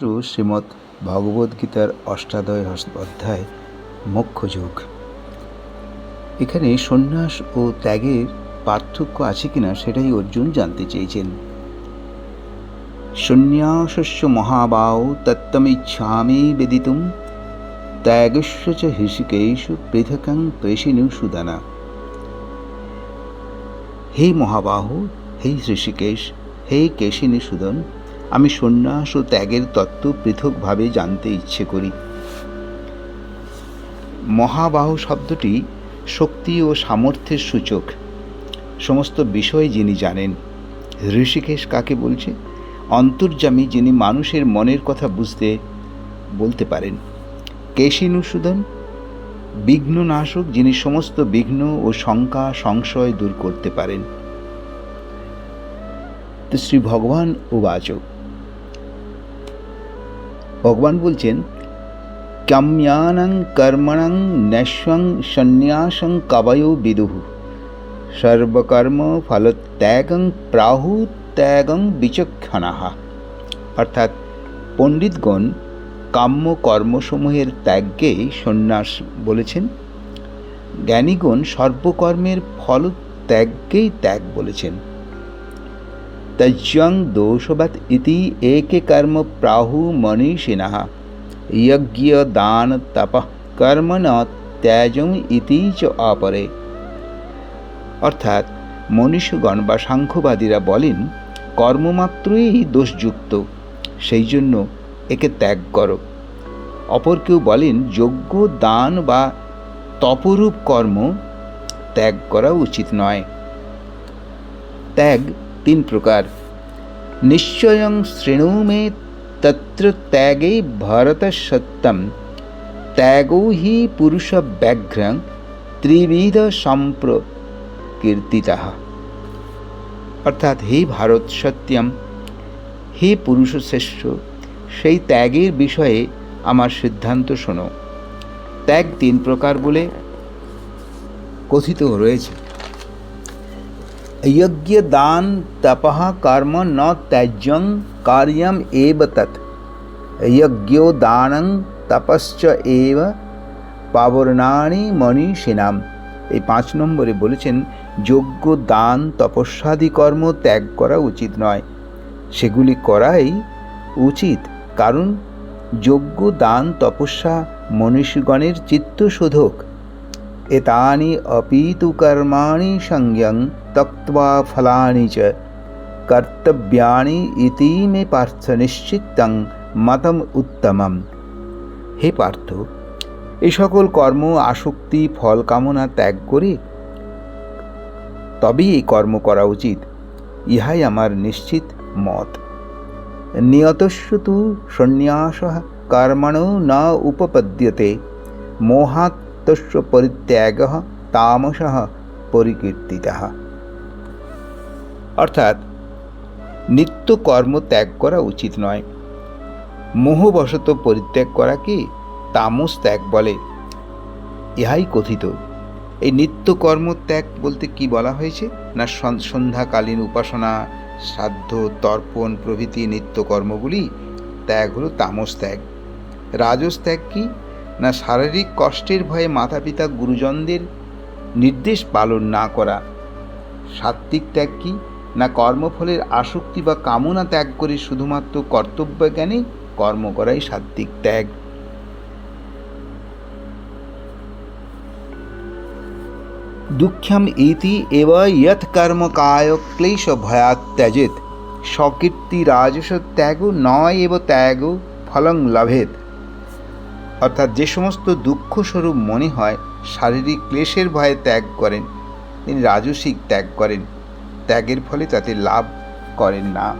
শাস্ত্র শ্রীমৎ ভগবদ্গীতার অষ্টাদয় অধ্যায় মোক্ষযোগ এখানে সন্ন্যাস ও ত্যাগের পার্থক্য আছে কিনা সেটাই অর্জুন জানতে চেয়েছেন। সন্ন্যাসস্য মহাবাও তত্তমিচ্ছামি বেদিতুম, ত্যাগস্য চ হৃষিকেশ পৃথকং পেশিনু সুদানা। হে মহাবাহু, হে ঋষিকেশ, হে কেশিনী সুদন আমি সন্ন্যাস ও ত্যাগের তত্ত্ব পৃথকভাবে জানতে ইচ্ছে করি। মহাবাহু শব্দটি শক্তি ও সামর্থ্যের সূচক। সমস্ত বিষয় যিনি জানেন, ঋষিকেশ কাকে বলছে? অন্তর্যামী যিনি মানুষের মনের কথা বুঝতে বলতে পারেন কেশিনুসূদন বিঘ্ননাশক যিনি সমস্ত বিঘ্ন ও শঙ্কা, সংশয় দূর করতে পারেন। শ্রী ভগবান উবাচ ভগবান বলছেন, কাম্যানং কর্মণং ন্যাস্বং সন্ন্যাসং কবয়ো বিদুহ সর্বকর্ম ফলত্যাগং প্রাহু ত্যাগং বিচক্ষণাহা অর্থাৎ পণ্ডিতগণ কাম্য কর্মসমূহের ত্যাগকেই সন্ন্যাস বলেছেন। জ্ঞানীগণ সর্বকর্মের ফল ত্যাগকেই ত্যাগ বলেছেন। তজ্জং দোষবৎ ইতি একে কর্ম প্রাহু মনীষিণः যজ্ঞ দান তপ কর্ম ন ত্যাজং ইতি চ অপরে অর্থাৎ মনীষগণ বা সাংখ্যবাদীরা বলেন, কর্মমাত্রই দোষযুক্ত সেই জন্য একে ত্যাগ করো। অপর কেউ বলেন যোগ্য দান বা তপরূপ কর্ম ত্যাগ করা উচিত নয়। ত্যাগ তিন প্রকার। নিশ্চয়ং শৃণু মে তত্র ত্যাগে ভরত সত্যম ত্যাগো হি পুরুষ ব্যাঘ্র ত্রিবিধ সম্প্রকীর্তিতা। অর্থাৎ হে ভারত সত্যম হে পুরুষ শ্রেষ্ঠ সেই ত্যাগের বিষয়ে আমার সিদ্ধান্ত শোনো। ত্যাগ তিন প্রকার বলে কথিত রয়েছে। यज्ञ दान तपः कर्म न त्याज्यं कार्यम एव तत् यज्ञो दानं তপশ্চ এব পাবরণানি মনীষিনাম এই পাঁচ নম্বরে বলেছেন যোগ্য দান তপস্যাদি কর্ম ত্যাগ করা উচিত নয় সেগুলি করাই উচিত কারণ যোগ্য দান তপস্যা মনীষীগণের চিত্তশোধক এতানি অপি তু কর্মাণি সংজ্ঞং তক্ত্বা ফলানি চ কর্তব্যানি ইতি মে পার্থ নিশ্চিতং মতম উত্তমম হে পার্থ এই সকল কর্ম, আসক্তি, ফল কামনা ত্যাগ করে তবেই এই কর্ম করা উচিত। ইহাই আমার নিশ্চিত মত। নিয়তস্য তু সন্ন্যাস কর্মণ ন উপপদ্যতে। মোহাত তস্য পরিত্যাগ তামস পরিকীর্তিত অর্থাৎ নিত্য কর্ম ত্যাগ করা উচিত নয় মোহবশত পরিত্যাগ করা কি তামস ত্যাগ বলে ইহাই কথিত এই নিত্য কর্ম ত্যাগ বলতে কি বলা হয়েছে? না সন্ধ্যাকালীন উপাসনা, শ্রাদ্ধ, তর্পণ প্রভৃতি নিত্য কর্মগুলি? ত্যাগ হলো তামস ত্যাগ। রাজস ত্যাগ কি? না শারীরিক কষ্টের ভয়ে মাতা পিতা গুরুজনদের নির্দেশ পালন না করা। সাত্ত্বিক ত্যাগ কি? না কর্মফলের আসক্তি বা কামনা ত্যাগ করে শুধুমাত্র কর্তব্য জ্ঞানে কর্ম করাই সাত্ত্বিক ত্যাগ? দুঃখ্যাম ইতি এব ইয়ৎ কর্ম কায় ক্লেশ ভয়াত ত্যাজেত স্বকীর্তি রাজস ত্যাগ নয় এব ত্যাগ ফলং লভেত অর্থাৎ যে সমস্ত দুঃখস্বরূপ মনে হয়, শারীরিক ক্লেশের ভয়ে ত্যাগ করেন। তিনি রাজসিক ত্যাগ করেন। ত্যাগের ফলে তাতে লাভ করেন না।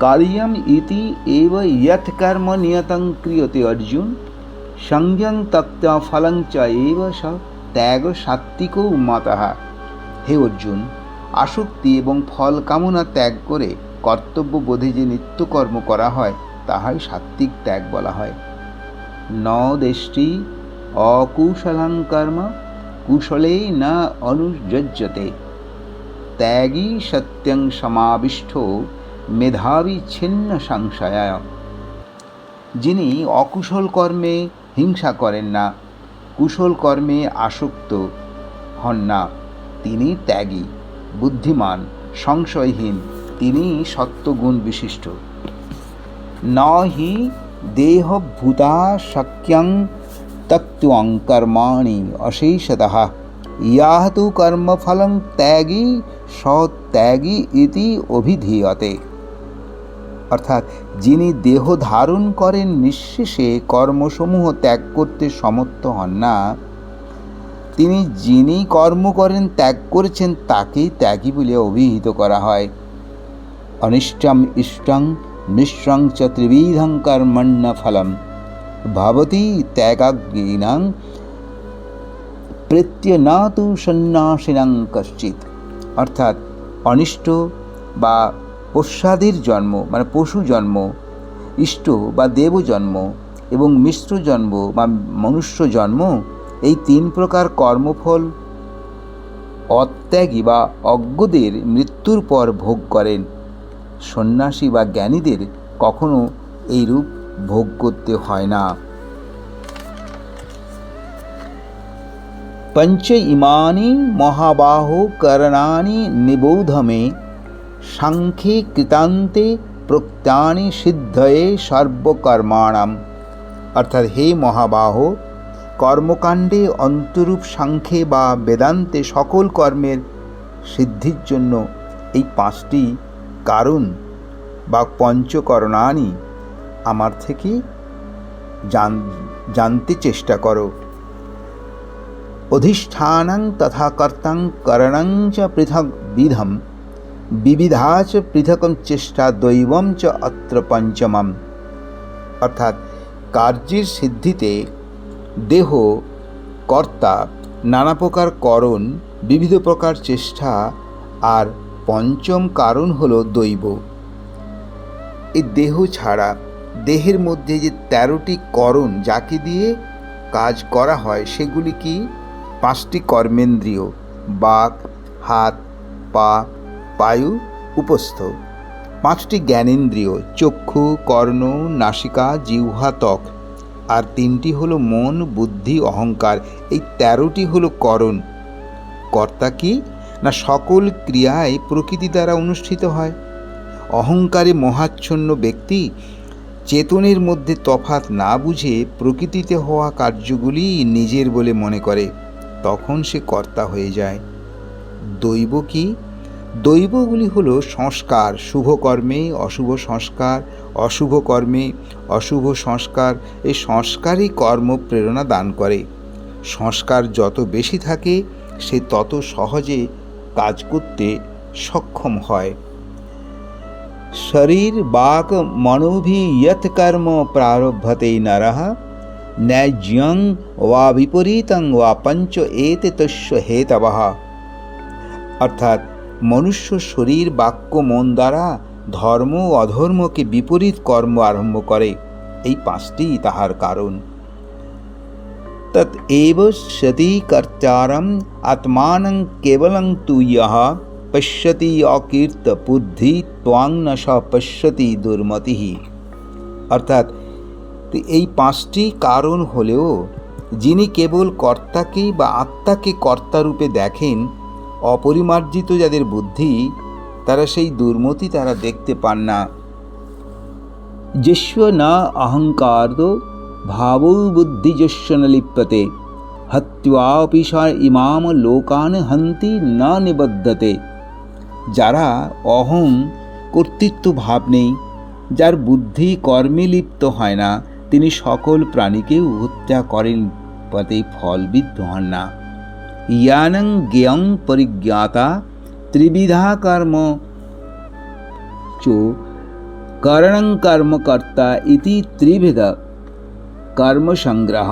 কারিয়ম ইতি এব ইয়ৎ কর্ম নিয়তং ক্রিয়তে অর্জুন। সংজ্ঞং তক্তা ফলং চ এব ত্যাগ সাত্বিক উন্মতাহা হে অর্জুন, আসক্তি এবং ফল কামনা ত্যাগ করে কর্তব্য বোধে যে নিত্যকর্ম করা হয়, তাহাই সাত্বিক ত্যাগ বলা হয়। ন দেষ্টি অকুশলং কুশলেই না অনুযজ্যতে ত্যাগী সত্যং সমাবিষ্ট মেধাবী ছিন্ন সংশয়ায় যিনি অকুশল কর্মে হিংসা করেন না কুশল কর্মে আসক্ত হন না তিনি ত্যাগী বুদ্ধিমান সংশয়হীন তিনি সত্যগুণ বিশিষ্ট ন হি দেহভূতা শক্যং তত্ত্বং কর্মাণি অশেষতঃ। ইয়াহ তু কর্মফলং ত্যাগী সত্যাগী ইতি অভিধীয়তে। অর্থাৎ যিনি দেহ ধারণ করেন নিঃশেষে কর্মসমূহ ত্যাগ করতে সমর্থ হন না, তিনি যিনি কর্ম করেন ত্যাগ করেছেন তাকেই ত্যাগী বলে অভিহিত করা হয়। অনিষ্টম ইষ্টং মিশ্রং চ ত্রিবিধং কর্মণ্য ফলম ভবতি ত্যাগাজ্ঞানাং প্রত্যয় না তু সন্ন্যাসিনাং কশ্চিৎ অর্থাৎ অনিষ্ট বা পশ্চাদের জন্ম মানে পশু জন্ম ইষ্ট বা দেব জন্ম এবং মিশ্র জন্ম বা মনুষ্য জন্ম এই তিন প্রকার কর্মফল অত্যাগী বা অজ্ঞদের মৃত্যুর পর ভোগ করেন। সন্ন্যাসী বা জ্ঞানীদের কখনো এইরূপ ভোগ করতে হয় না। পঞ্চ ইমানি মহাবাহো করণানি নিবোধ মে সাংখ্যে কৃতান্তে প্রক্তানি সিদ্ধয়ে সর্বকর্মাণাম। অর্থাৎ হে মহাবাহ, কর্মকাণ্ডে অন্তরূপ সাংখ্যে বা বেদান্তে সকল কর্মের সিদ্ধির জন্য এই পাঁচটি কারণ বা পঞ্চকরণানি আমার থেকে জান, জানতে চেষ্টা করো। অধিষ্ঠানং তথা কর্তাং করণং চ পৃথক বিধম, বিবিধা চ পৃথকম চেষ্টা দৈবম চ অত্র পঞ্চমম। অর্থাৎ কার্যের সিদ্ধিতে দেহ, কর্তা, নানা প্রকার করণ, বিবিধ প্রকার চেষ্টা আর পঞ্চম কারণ হলো দৈব। এই দেহ ছাড়া দেহের মধ্যে যে তেরোটি করণ যাকে দিয়ে কাজ করা হয়, সেগুলি কি? পাঁচটি কর্মেন্দ্রিয়, বাক, হাত, পা পায়ু উপস্থ। পাঁচটি জ্ঞানেন্দ্রিয়, চক্ষু, কর্ণ, নাসিকা, জিহ্বা, ত্বক। আর তিনটি হলো মন, বুদ্ধি, অহংকার। এই তেরোটি হলো করণ। কর্তা কি? না সকল ক্রিয়ায় প্রকৃতি দ্বারা অনুষ্ঠিত হয়। অহংকারে মহাচ্ছন্ন ব্যক্তি চেতনের মধ্যে তফাত না বুঝে প্রকৃতিতে হওয়া কার্যগুলি নিজের বলে মনে করে, তখন সে কর্তা হয়ে যায়। দৈব কি? দৈবগুলি হল সংস্কার, শুভ কর্মে অশুভ সংস্কার, অশুভ কর্মে অশুভ সংস্কার, এই সংস্কারই কর্ম প্রেরণা দান করে। সংস্কার যত বেশি থাকে, সে তত সহজে কাজ করতে সক্ষম হয়। শরীর বাক মনোভি যৎ কর্ম প্রারভতে নরः, ন্যায্যং বা বিপরীতং বা পঞ্চ এতে তস্য হেতবহ অর্থাৎ মনুষ্য শরীর বাক্য মন দ্বারা ধর্ম অধর্মকে বিপরীত কর্ম আরম্ভ করে। এই পাঁচটি তাহার কারণ। তৎ এব সতি কর্তারম আত্মানং কেবলং তু ইহ পশ্যতি অকীর্ত বুদ্ধি ত্বাং ন স পশ্যতি দুর্মতি অর্থাৎ এই পাঁচটি কারণ হলেও যিনি কেবল কর্তাকে বা আত্মাকে কর্তারূপে দেখেন, অপরিমার্জিত যাদের বুদ্ধি, তারা সেই দুর্মতি তারা দেখতে পান না। যস্য না অহংকার ভাবৌ বুদ্ধিযস্য ন লিপ্যতে হত্যাপি ইমাম লোকান হন্তি না নিবদ্ধতে যারা অহং কর্তৃত্ব ভাব নেই যার বুদ্ধি কর্মে লিপ্ত হয় না তিনি সকল প্রাণীকেও হত্যা করেন পথে ফলবিদ্ধ হন না ইয়ানং জ্ঞেয়ং পরিজ্ঞাতা ত্রিবিধা কর্ম চো করণং কর্মকর্তা ইতি ত্রিবিধ কর্মসংগ্রহ।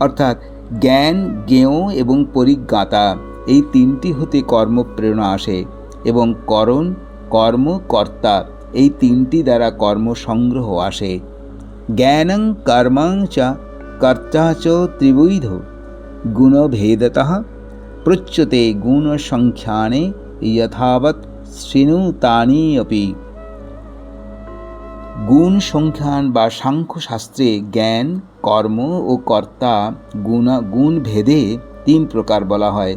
অর্থাৎ জ্ঞান, জ্ঞেয় এবং পরিজ্ঞাতা এই তিনটি হতে কর্মপ্রেরণা আসে এবং করণ, কর্ম, কর্তা এই তিনটি দ্বারা কর্ম সংগ্রহ আসে। জ্ঞানং কর্মাং চ কর্তা চ ত্রিবৈধ গুণভেদত পৃচ্যতে গুণসংখ্যানে যথাবৎ শৃণু তানি অপি। গুণ সংখ্যান বা সাংখ্যশাস্ত্রে জ্ঞান, কর্ম ও কর্তা গুণা, গুণ ভেদে তিন প্রকার বলা হয়।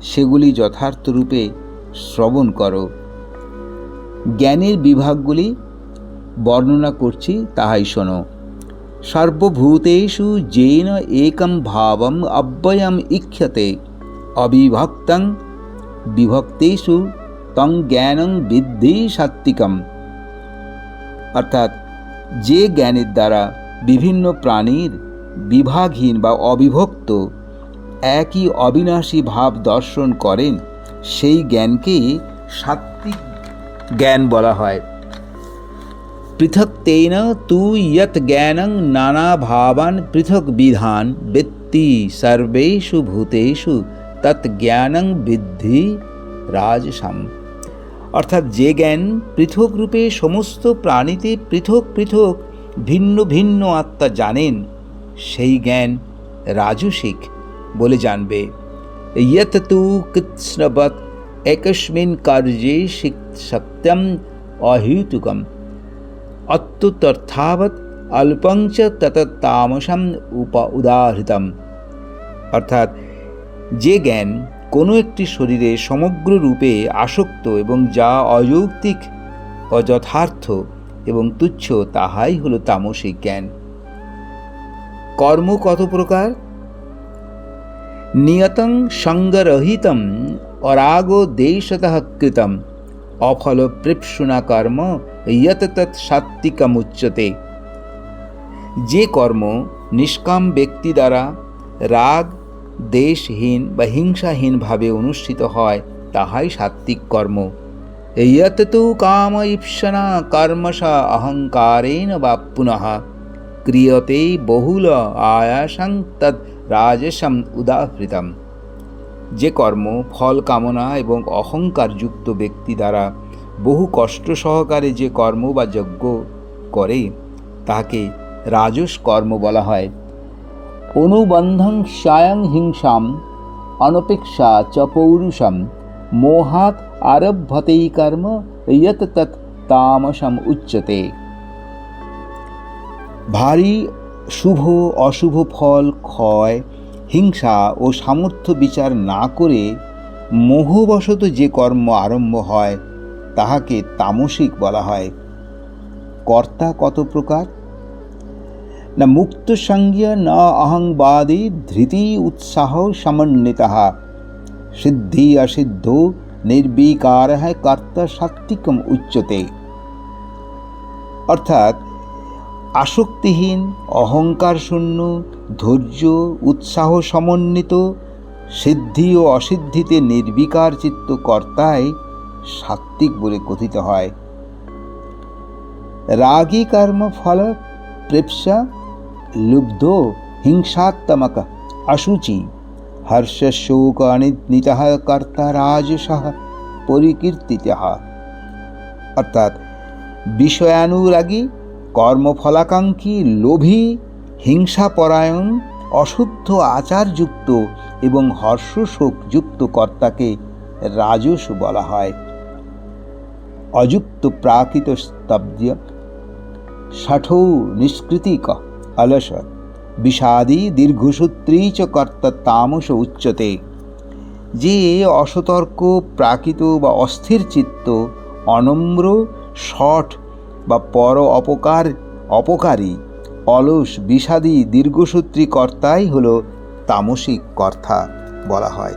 সেগুলি যথার্থরূপে শ্রবণ করো। জ্ঞানের বিভাগগুলি বর্ণনা করছি, তাহাই শোনো। সর্বভূতেষু যেন একম ভাবম অব্যয়ম ইক্ষতে অবিভক্তং বিভক্তেষু তং জ্ঞানং বিদ্ধি সাত্বিকম অর্থাৎ যে জ্ঞানের দ্বারা বিভিন্ন প্রাণীর বিভাগহীন বা অবিভক্ত একই অবিনাশী ভাব দর্শন করেন, সেই জ্ঞানকেই সাত্বিক জ্ঞান বলা হয়। পৃথক তেন তু ইয়ত জ্ঞানং নানা ভাবান পৃথক বিধান বৃত্তি সর্বেষু ভূতেষু তৎ জ্ঞানং বিদ্ধি রাজসাম অর্থাৎ যে জ্ঞান পৃথক রূপে সমস্ত প্রাণীতে পৃথক পৃথক ভিন্ন ভিন্ন আত্মা জানেন, সেই জ্ঞান রাজসিক বলে জানবে। ইয়ত তু একস্মিন কার্যে সত্যম অহেতুকম। অত্যুতর্থাবৎ অল্পঞ্চ তত তামসম উপ উদাহৃতম। অর্থাৎ যে জ্ঞান কোনো একটি শরীরে সমগ্র রূপে আসক্ত এবং যা অযৌক্তিক, অযথার্থ এবং তুচ্ছ তাহাই হলো তামসিক জ্ঞান। কর্ম কত প্রকার? নিয়তং সঙ্গরহিতম অরাগ দেশত কৃতম অফল প্রেপসুনা কর্ম ইয়ত তৎ সাত্বিকমুচ্যতে যে কর্ম নিষ্কাম ব্যক্তি দ্বারা রাগ দেশহীন বা হিংসাহীনভাবে অনুষ্ঠিত হয়, তাহাই সাত্বিক কর্ম। ইয়ত তু কাম ইপ্সনা কর্মসা অহংকারেণ বা পুনঃ। ক্রিয়তে বহুল আয়াসং তদ রাজসম উদাহৃতম। যে কর্ম, ফল কামনা এবং অহংকারযুক্ত ব্যক্তি দ্বারা বহু কষ্ট সহকারে যে কর্ম বা যজ্ঞ করে, তাহাকে রাজস কর্ম বলা হয়। অনুবন্ধং স্বয়ং হিংসাম, অনপেক্ষা চ পৌরুষম মোহাত আরভ্যতেই কর্ম ইয়ত তৎ তামসম উচ্যতে ভারী শুভ অশুভ ফল ক্ষয়, হিংসা ও সামর্থ্য বিচার না করে মোহবশত যে কর্ম আরম্ভ হয়, তাহাকে তামসিক বলা হয়। কর্তা কত প্রকার? না মুক্ত সঙ্গীয়, ন অহংবাদী, ধৃতি উৎসাহ সমন্বিতা। সিদ্ধি অসিদ্ধ, নির্বিকার কর্তা সাত্বিকম উচ্চতে। অর্থাৎ আসক্তিহীন, অহংকার শূন্য, ধৈর্য উৎসাহ সমন্বিত, সিদ্ধি ও অসিদ্ধিতে নির্বিকার চিত্ত কর্তাই সাত্বিক বলে কথিত হয়। রাগী কর্ম ফল প্রেপসা লুব্ধ হিংসাত্মক অশুচি হর্ষ শোক অনিত কর্তা রাজস পরিকীর্তিত। অর্থাৎ বিষয়ানুরাগী, কর্মফলাকাঙ্ক্ষী, লোভী, হিংসাপরায়ণ, অশুদ্ধ আচারযুক্ত এবং হর্ষশোকযুক্ত কর্তাকে রাজস বলা হয়। অযুক্ত প্রাকৃত স্তব্ধ ষঠৌ নিষ্কৃতিক। অলস। বিষাদি দীর্ঘসূত্রী চ কর্তা তামস উচ্চতে। যে অসতর্ক, প্রাকৃত বা অস্থির চিত্ত, অনম্র শঠ বা পর অপকার, অপকারী, অলস, বিষাদী দীর্ঘসূত্রী কর্তাই হল তামসিক কর্তা বলা হয়।